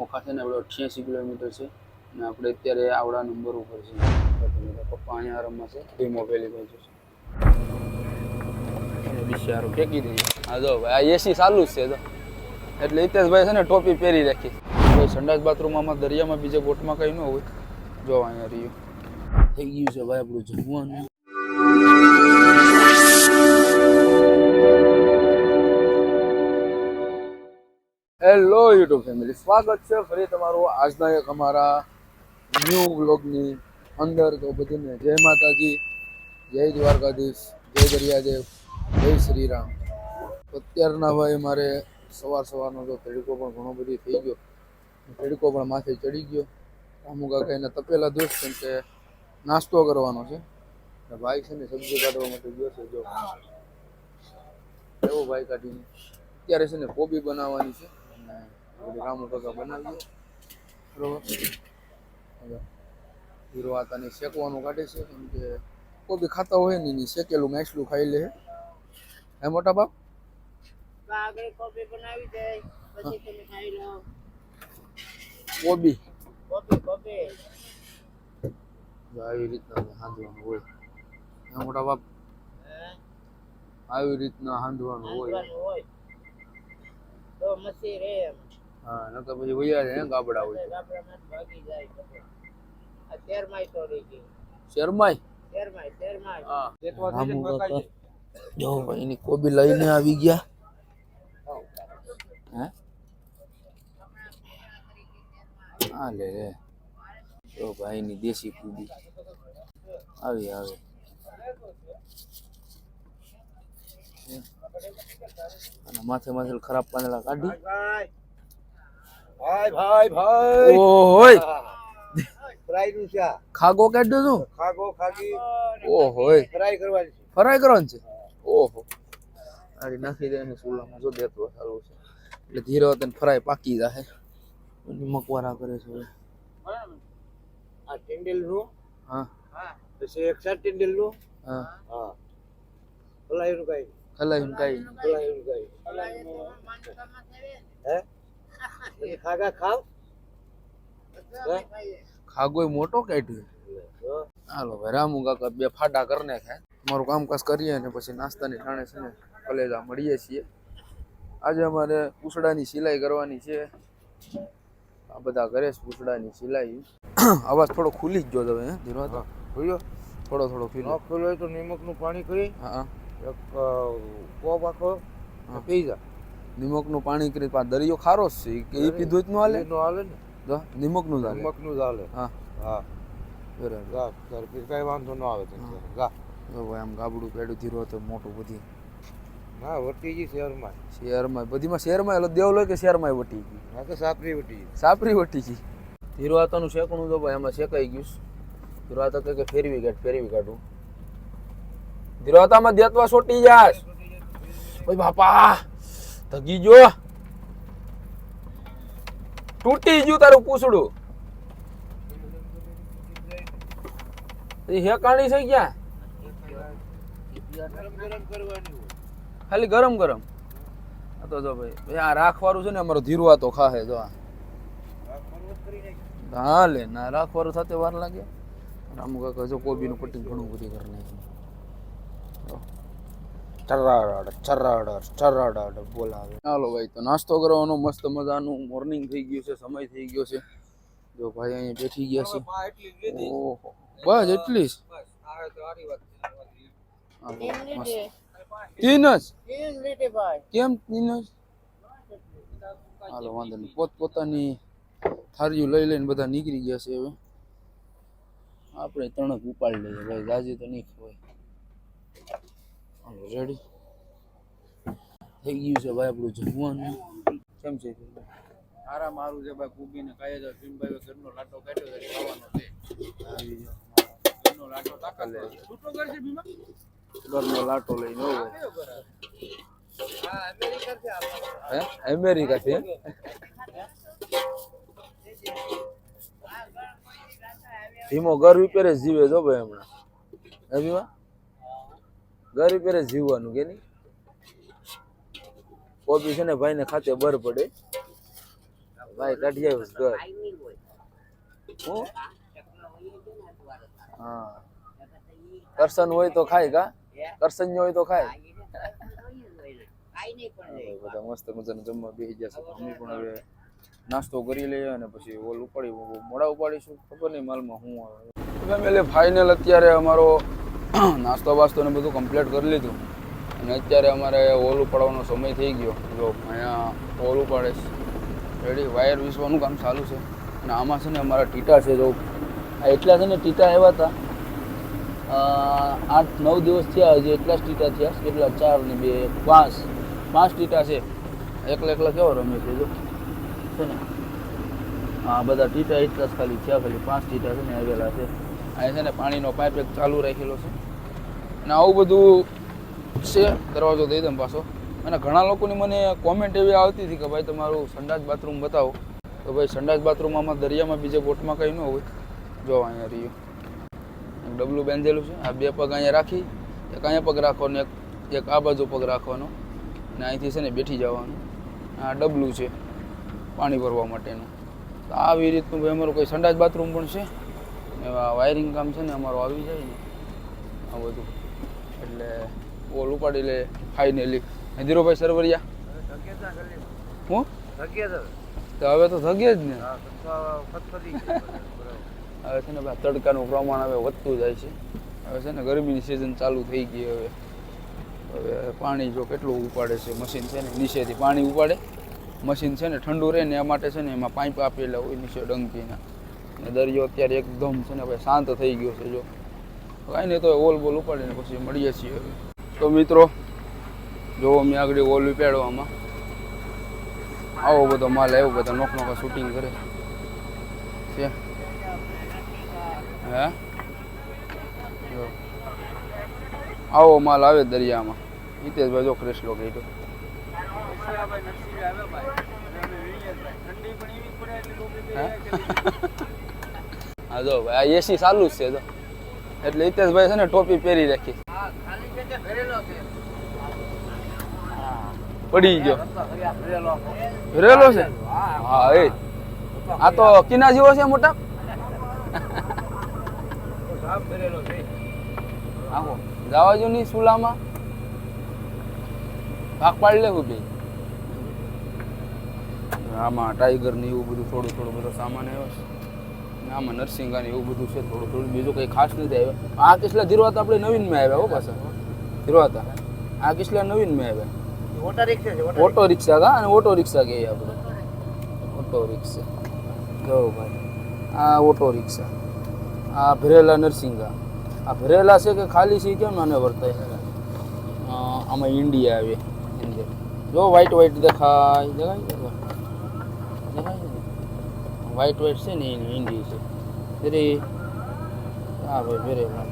ઓખા છે ને આપણે અઠ્યાસી કિલોમીટર છે અને આપણે અત્યારે આવડા નંબર ઉપર છે. પપ્પા અહીંયા રમવા છે. પેલી બાજુ છે. બિચારો ફેંકી દઈએ હા જો ભાઈ આ એસી ચાલુ જ છે તો એટલે હિતેશભાઈ છે ને ટોપી પહેરી રાખી. ભાઈ સંડાસ બાથરૂમમાં દરિયામાં બીજે બોટમાં કંઈ ન હોય. જો અહીંયા રહ્યું. થઈ ગયું છે ભાઈ આપણું જમવાનું. હેલો યુટ્યુબ ફેમિલી સ્વાગત છે ફરી તમારું આજના એક અમારા ન્યૂ બ્લોગની અંદર. તો બધીને જય માતાજી, જય દ્વારકાધીશ, જય દરિયાદેવ, જય શ્રીરામ. અત્યારના ભાઈ મારે સવાર સવારનો જો તડકો પણ ઘણો બધી થઈ ગયો. તડકો પણ માથે ચડી ગયો. અમુક કાંઈને તપેલા દોષ કેમ કે નાસ્તો કરવાનો છે. ભાઈ છે ને સબ્જી કાઢવા માટે ગયો છે જો. એવો ભાઈ કાઢીને? અત્યારે છે ને કોબી બનાવવાની છે. બધી રામુ કાકા બનાવીએ બરોબર હીરો આતાને શેકવાનું કાઢે છે. કેમ કે કોબી ખાતા હોય ને એની શેકેલું મેસલું ખાઈ લે. હે મોટા બાપ? કોબી આવી રીતના હાંધવાનું હોય. મોટા બાપ? આવી રીતના હાંધવાનું હોય. તો મસી રે એમ. હા નકર પછી વૈયા જાય ગાબડા હોય તો. ગામડામાં ભાગી જાય. આ શેરમાય તોડી ગઈ. શેરમાય? શેરમાય શેરમાય. હા. રામુ કાકા જો ભાઈ એની કોબી લઈને આવી ગયા. હે? હા લે. રે જો ભાઈ ની દેશી કોબી આવી આવે. અને માથે માથે ખરાબ પાંદડા કાઢી. ભાઈ ભાઈ ભાઈ. ઓહોય ફ્રાયનું છે ખાગો કાઢ્યો તું? ખાગો ખાગી. ઓહોય ફ્રાય કરવાની છે. ફ્રાય કરવાની છે? ઓહો. આડી નાખી દે સુલામાં જો દેતો સારું છે. એટલે ધીરો તને ફ્રાય પાકી જાહે. મકવારા કરે છે. આ ટેન્ડેલનું? હા. પછી એક સાત ટેન્ડેલનું? હા. હા. ફલાયું કઈ. ખલાઈ કાઈ ફલાયું કઈ હે? તમે ખાગા ખાવ. હે? ખાગોય મોટો કાઢ્યો. જો. હાલો ભાઈ રામુ કાકા બે ફાટા કરી નાખ્યા મારું કામકાજ કરીએ ને પછી નાસ્તાની ઠાણે છે ને કલેજા મળીએ છીએ. આજે અમારે પૂછડાની સિલાઈ કરવાની છે. આ બધા કરે છે પૂછડાની સિલાઈ. અવાજ થોડો ખુલી જ ગયો તમે ધીરો જોયો? થોડો થોડો ન ખુલ્લો તો નિમકનું પાણી કરી. હા. એક કોપ આખો. પી જા. નિમકનું પાણી કરી પા દરિયો ખારો છે. કે એ પીધું જ ન હાલે? ન હાલે ને. જો નિમકનું જ હાલે. નિમકનું જ હાલે. હા. હા. બરાબર. જા તાર કઈ વાંધો ન આવે તને જા. જો ભાઈ આમ ગાબડું પેડું ધીરો તો મોટું બધી. ના વટી ગઈ શહેરમાં શહેરમાં બધીમાં શહેરમાં એટલે દેવ લો કે શહેરમાં વટી ગઈ? હા કે સાપરી વટી ગઈ. સાપરી વટી ગઈ. ધીરો આતાનું શેકણું તો ભાઈ એમાં શેકાઈ ગયું. ધીરો આતા કે ફેરવી કાઢ ફેરવી કાઢું. ધીરો માં દેતવા સોટી જાશ. ભાઈ બાપા ધગી જો. તૂટી ગયું તારું પૂછડું. હેકાણી છે ક્યાં? ખાલી ગરમ ગરમ. તો જો ભાઈ આ રાખવાળું છે ને, અમારો ધીરવા તો ખાહે જો હા લે, ના રાખવાળું સાથે વાર લાગે. રામુ કાકા જો કોબીનું કટિંગ ઘણું બધું કરી નાખ્યું ચરાડ ચરાડ ચરાડ બોલાવે. ચાલો ભાઈ તો નાસ્તો કરવાનો મસ્ત મજાનું મોર્નિંગ થઈ ગયું છે સમય થઈ ગયો છે. જો ભાઈ અહીંયા બેઠી ગયા છે. ઓહો બસ એટલી જ. તીન જ? કેમ ભાઈ. કેમ તીન જ? હાલો વાંધો નહીં. પોત પોતાની થાળીઓ લઈ લઈને બધા નીકળી ગયા છે હવે. આપણે તણક ઉપાડી લઈએ. ભાઈ જાજી તો નહીં ખવાય. રેડી. થઈ ગયું છે ભાઈ આપણું જમવાનું. કેમ છે? આરામ મારું છે ભાઈ કુબીને કાંઈ જ ભીમભાઈ ઘરનો લાટો કાઢ્યો છે ખાવાનો છે. ઘરનો લાટો તાકા લે છૂટો કરશે ભીમા? ઘરનો લાટો લઈને આવો. છે અમેરિકા છે ધીમો ઘર વિપેરે જીવે જો ભાઈ હમણાં. હે ભીમા? ઘર પેરે જીવવાનું કે નહીં? કોબી છે ને ભાઈને ખાતે બર પડે. ભાઈ કાઢી આવ્યો ઘર. હું? હા. કરસન હોય તો ખાય કા? કરસન હોય તો ખાય. બધા મસ્ત મજાનું જમવા બેસી છે. અમે પણ હવે નાસ્તો કરી લઈએ અને પછી ઓલ ઉપાડી, મોડા ઉપાડીશું. ખબર નહીં માલમાં હું આવે. ફાઇનલ અત્યારે અમારો નાસ્તો બાસ્તો ને બધું કમ્પ્લીટ કરી લીધું. અને અત્યારે અમારે ઓલ ઉપાડવાનો સમય થઈ ગયો. જો, અહીંયા ઓલ ઉપાડે રેડી વાયર વિસવાનું કામ ચાલુ છે. અને આમાં છે ને અમારા ટીટા છે, જો. આ એટલા છે ને ટીટા આવ્યા હતા. આઠ, નવ દિવસ થયા હજી એટલા જ ટીટા થયા. કેટલા? ચાર ને બે, પાંચ. પાંચ ટીટા છે. એકલા એકલા કેવો રમે છે, જો. છે ને? હા બધા ટીટા એટલા જ ખાલી થયા, ખાલી પાંચ ટીટા છે ને આવેલા છે. અહીંયા છે ને પાણીનો પાઇપ એક ચાલુ રાખેલો છે. અને આવું બધું છે, દરવાજો દઈ દઉં પાછો. અને ઘણા લોકોની મને કોમેન્ટ એવી આવતી હતી કે ભાઈ તમારું સંડાસ બાથરૂમ બતાવો. તો ભાઈ સંડાસ બાથરૂમમાં દરિયામાં બીજે બોટમાં કંઈ ન હોય. જો અહીંયા રહ્યું. ડબલું બાંધેલું છે. આ બે પગ અહીંયા રાખી, એક અહીંયા પગ રાખવાનો, એક એક આ બાજુ પગ રાખવાનો. અને અહીંથી છે ને બેઠી જવાનું. આ ડબલું છે, પાણી ભરવા માટેનું. તો આવી રીતનું ભાઈ અમારું કોઈ સંડાસ બાથરૂમ પણ છે. એવા વાયરિંગ કામ છે ને અમારું આવી જાય ને. આ બધું. એટલે ઓલ ઉપાડી લે ફાઇનલી ધીરુભાઈ સરવરિયા. હું? તો હવે તો થગે જ ને. હવે છે ને ભાઈ તડકાનું પ્રમાણ હવે વધતું જાય છે. હવે છે ને ગરમીની સિઝન ચાલુ થઈ ગઈ હવે. હવે પાણી જો કેટલું ઉપાડે છે મશીન છે ને નીચેથી પાણી ઉપાડે. મશીન છે ને ઠંડુ રહે ને એ માટે છે ને એમાં પાઇપ આપેલા હોય નીચે ડંકીના. ને દરિયો અત્યારે એકદમ છે ને ભાઈ શાંત થઈ ગયો છે, જો. કાંઈ નહીં તો ઓલ બોલ ઉપાડીને પછી મળીએ છીએ તો મિત્રો જો મેં આગળ ઓલ ઉપાડવામાં. આવો બધો માલ આવ્યો બધા નોક નોકા શૂટિંગ કરે. છે? હે. આવો માલ આવે દરિયામાં. હિતેશભાઈ જો ક્રેસલો કીધો હા જો ભાઈ આ એસી ચાલુ જ છે જો. એટલે હિતેશભાઈ છે ને ટોપી પહેરી રાખી. પડી ગયો. ભરેલો છે? હા, એ. આ તો કિના જેવો છે મોટા? આવો, જવા જો સુલામાં. ભાગ પાડી લેવું બે. આમાં ટાઈગર ને એવું બધું થોડું થોડું બધો સામાન આવ્યો છે. આમાં નરસિંગા અને એવું બધું છે થોડું થોડું. બીજું કંઈ ખાસ નથી આવ્યું. આ કિસલા ધીરવાતા આપણે નવીનમાં આવ્યા હો પાછા. ધીરવાતા આ કિસ્લા નવીનમાં આવ્યા? ઓટો રિક્ષા કા? અને ઓટો રિક્ષા કહીએ આપણે. Auto rickshaw. જો ભાઈ. આ ઓટો રિક્ષા. આ ભરેલા નરસિંગા આ ભરેલા છે કે ખાલી છે? કેમ નાને વર્તાય? આમાં ઇન્ડિયા આવે. જો વ્હાઈટ વ્હાઈટ દેખાય દેખાય? વ્હાઈટ વ્હાઈટ છે ને એની હિન્દી છે. ફરી હા ભાઈ ભરેલા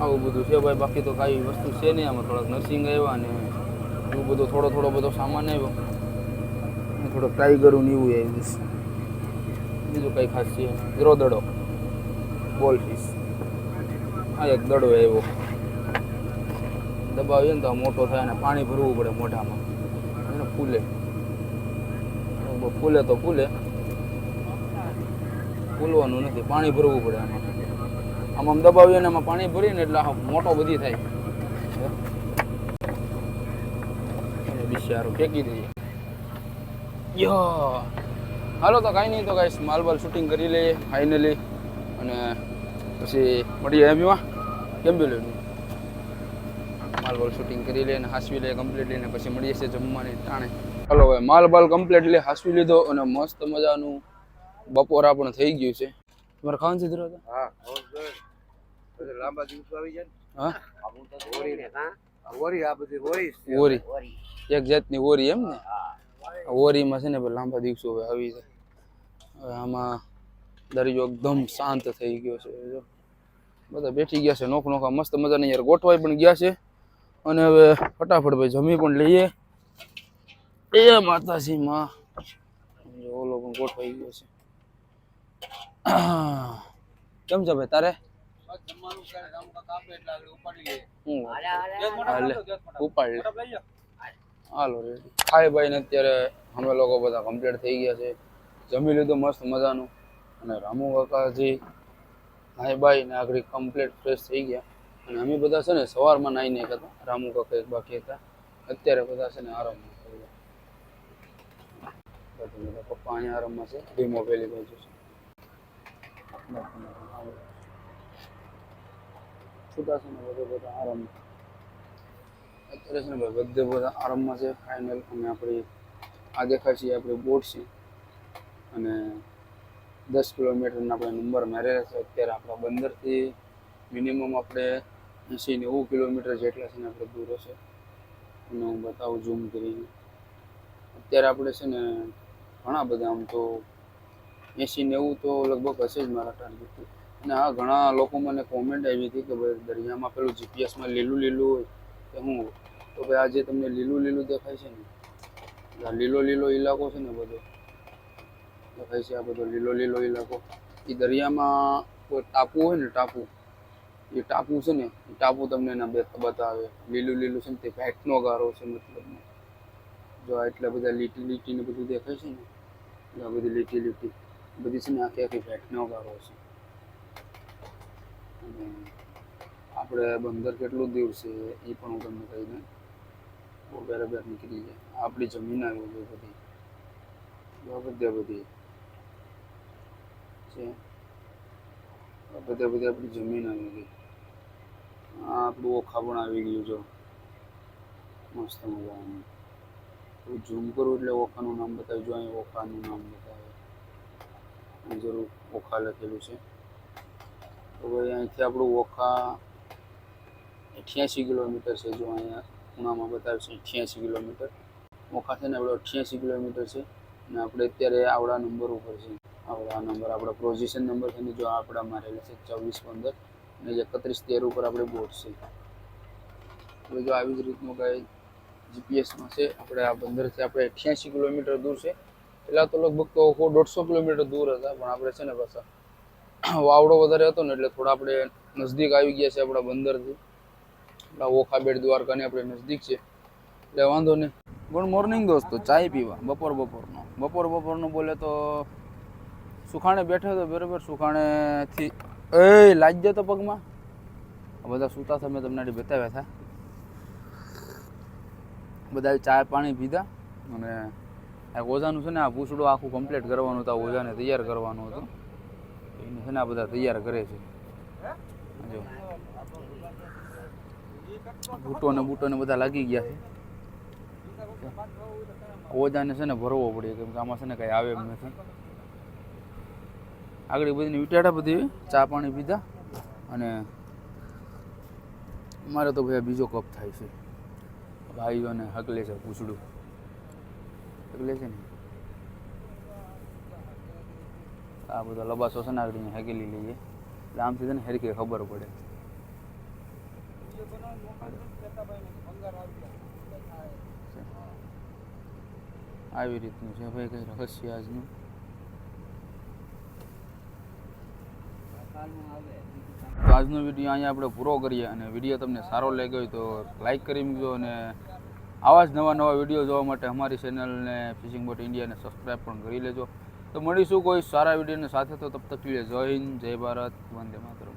આવું બધું છે ભાઈ, બાકી તો કાંઈ વસ્તુ છે નહીં. આમાં થોડાક નર્સિંગ આવ્યા ને એવું બધું થોડો થોડો બધો સામાન આવ્યો. અને થોડોક ટાઈગરું ને એવું છે બીજું કંઈ ખાસ છે ગ્રો દડો. બોલ ફિશ આ એક દડો આવ્યો. દબાવીએ ને તો મોટો થાય અને પાણી ભરવું પડે મોઢામાં. એને ફૂલે. ફૂલે તો ફૂલે. ફૂલવાનું નથી, પાણી ભરવું પડે આમાં. આમ દબાવીએ ને આમાં પાણી ભરીને એટલે આ મોટો બધી થાય. બિચારો ફેંકી દઈએ. યો! હાલો તો કાંઈ નહીં તો કાંઈ માલ બાલ શૂટિંગ કરી લઈએ ફાઇનલી અને પછી મળીએ એમમાં કેમ બોલ્યું માલ બાલ શૂટિંગ કરી લઈએ અને હાસવી લઈએ કમ્પ્લીટલી ને પછી મળીએ છીએ જમવાની ટાણે. હાલો ભાઈ માલ બાલ કમ્પ્લીટલી હાસવી લીધો અને મસ્ત મજાનું બપોરા પણ થઈ ગયું છે. તમારે ખાવાનું છે ધીરો હા લાંબા દિવસો આવી જાય હા? ઓરી આ બધી ઓરી ઓરી એક જાતની ઓરી એમ ને? ઓરીમાં છે ને લાંબા દિવસો હવે આવી જાય. હવે આમાં દરિયો એકદમ શાંત થઈ ગયો છે. જો બધા બેઠી ગયા છે નોખ નોખા મસ્ત મજાની યાર ગોઠવાઈ પણ ગયા છે. અને હવે ફટાફટ ભાઈ જમી પણ લઈએ. એ માતાજી માં ઓલો પણ ગોઠવાઈ ગયો છે. કેમ છો ભાઈ, તારે? અત્યારે અમે લોકો બધા કમ્પ્લીટ થઈ ગયા છે. જમી લીધું, મસ્ત મજાનું. અને રામુ કાકાજી નાઈ બાઈ ને આગળ કમ્પ્લીટ ફ્રેશ થઈ ગયા. અને અમે બધા છે ને સવારમાં નાઈને એક હતા. રામુ કાકા એક બાકી હતા. અત્યારે બધા છે ને આરામમાં પપ્પા અહીંયા આરામમાં છે. ધીમો પેલી બાજુ છે. છૂટા છે ને બધા બધા આરામમાં અત્યારે છે ને ભાઈ બધે બધા આરામમાં છે ફાઇનલ અને આપણી આ દેખાય આપણી બોટ છે. અને દસ કિલોમીટરના આપણે નંબર મેરેલા છે અત્યારે. આપણા બંદરથી મિનિમમ આપણે એંસી નેવું કિલોમીટર જેટલા છે ને આપણે દૂર હશે. અને હું બતાવું ઝૂમ કરીને અત્યારે આપણે છે ને ઘણા બધા આમ તો એંસી નેવું તો લગભગ હશે જ મારા ટાર્ગેટથી અને આ ઘણા લોકો મને કોમેન્ટ આવી હતી કે ભાઈ દરિયામાં પેલું જીપીએસમાં લીલું લીલું હોય કે હું? તો ભાઈ આજે તમને લીલું લીલું દેખાય છે ને લીલો લીલો ઇલાકો છે ને બધો, દેખાય છે આ બધો લીલો લીલો ઇલાકો એ દરિયામાં કોઈ ટાપુ હોય ને ટાપુ, એ ટાપુ છે ને, એ ટાપુ તમને એના બતાવે. લીલું લીલું છે ને તે ભેટનો ગારો છે મતલબ જો એટલા બધા લીટી લીટીને બધું દેખાય છે ને આ બધી લીટી લીટી. બધી છે ને આખી આખી ભેટનો ગારો છે. અને આપણે બંદર કેટલું દૂર છે એ પણ હું તમને કહી દઉં. બહુ બરાબર નીકળી જાય. આપણી જમીન આવી છે બધી. બધે બધી. છે? બધા બધે આપણી જમીન આવી ગઈ. આપણું ઓખા પણ આવી ગયું જો. મસ્ત મજાનું. ઝૂમ કરું એટલે ઓખાનું નામ બતાવ્યું જો અહીં ઓખાનું નામ બતાવે. જરૂર ઓખા લખેલું છે. તો ભાઈ અહીંથી આપણું ઓખા અઠ્યાસી કિલોમીટર છે. જો અહીંયા ખૂણામાં બતાવે છે અઠ્યાસી કિલોમીટર. ઓખા છે ને આપણે અઠ્યાસી કિલોમીટર છે અને આપણે અત્યારે આવડા નંબર ઉપર છે. આવડા નંબર આપણા પોઝિશન નંબર છે ને જો આપણા મારેલા છે, ચોવીસ પંદર. અને એકત્રીસ તેર ઉપર આપણે બોટ છે. હવે જો આવી જ રીતનું કાંઈ જીપીએસમાં છે આપણે આ બંદરથી આપણે અઠ્યાસી કિલોમીટર દૂર છે. પહેલાં તો લગભગ તો સો દોઢસો કિલોમીટર દૂર હતા, પણ આપણે છે ને પાછા વાવડો વધારે હતો ને એટલે થોડા આપણે નજદીક આવી ગયા છે આપણા બંદરથી. આપણા ઓખા બેટ દ્વારકાની આપણે નજદીક છે. એટલે વાંધો નહીં. ગુડ મોર્નિંગ દોસ્તો, ચાય પીવા, બપોર બપોરનો. બપોર બપોરનો બોલે તો સુખાણે બેઠો હતો, બરાબર? સુખાણેથી એ દે તો પગમાં? આ બધા સૂતા હતા, મેં તમને બતાવ્યા હતા. બધા ચા પાણી પીધા અને આ ઓઝાનું છે ને આ પૂછડું આખું કમ્પ્લીટ કરવાનું હતું, આ તૈયાર કરવાનું હતું. એને છે ને આ બધા તૈયાર કરે છે. જો. બૂટો ને બૂટો ને બધા લાગી ગયા છે. ઓજાને છે ને ભરવો પડે, કેમ કે આમાં છે ને કંઈ આવે એમ નથી. આગળ બધીને વિટાડા બધી ચા પાણી પીધા અને મારે તો ભાઈ બીજો કપ થાય છે. ભાઈઓને હકલે છે પૂછડું હકલે છે ને. આ બધા લબાસો છે આગળ અહીંયા લઈએ. એટલે આમથી સીધે ને હેરકે ખબર પડે. આવી રીતનું છે ભાઈ કઈ રહસ્ય આજનું? તો આજનો વીડિયો અહીંયા આપણે પૂરો કરીએ અને વીડિયો તમને સારો લાગ્યો હોય તો લાઈક કરી મૂકજો અને આવા જ નવા નવા વીડિયો જોવા માટે અમારી ચેનલને ફિશિંગ બોટ ઇન્ડિયાને સબસ્ક્રાઈબ પણ કરી લેજો. તો મળીશું કોઈ સારા વિડીયોની સાથે. તો તબ તક જય હિન્દ, જય ભારત, વંદે માતરમ.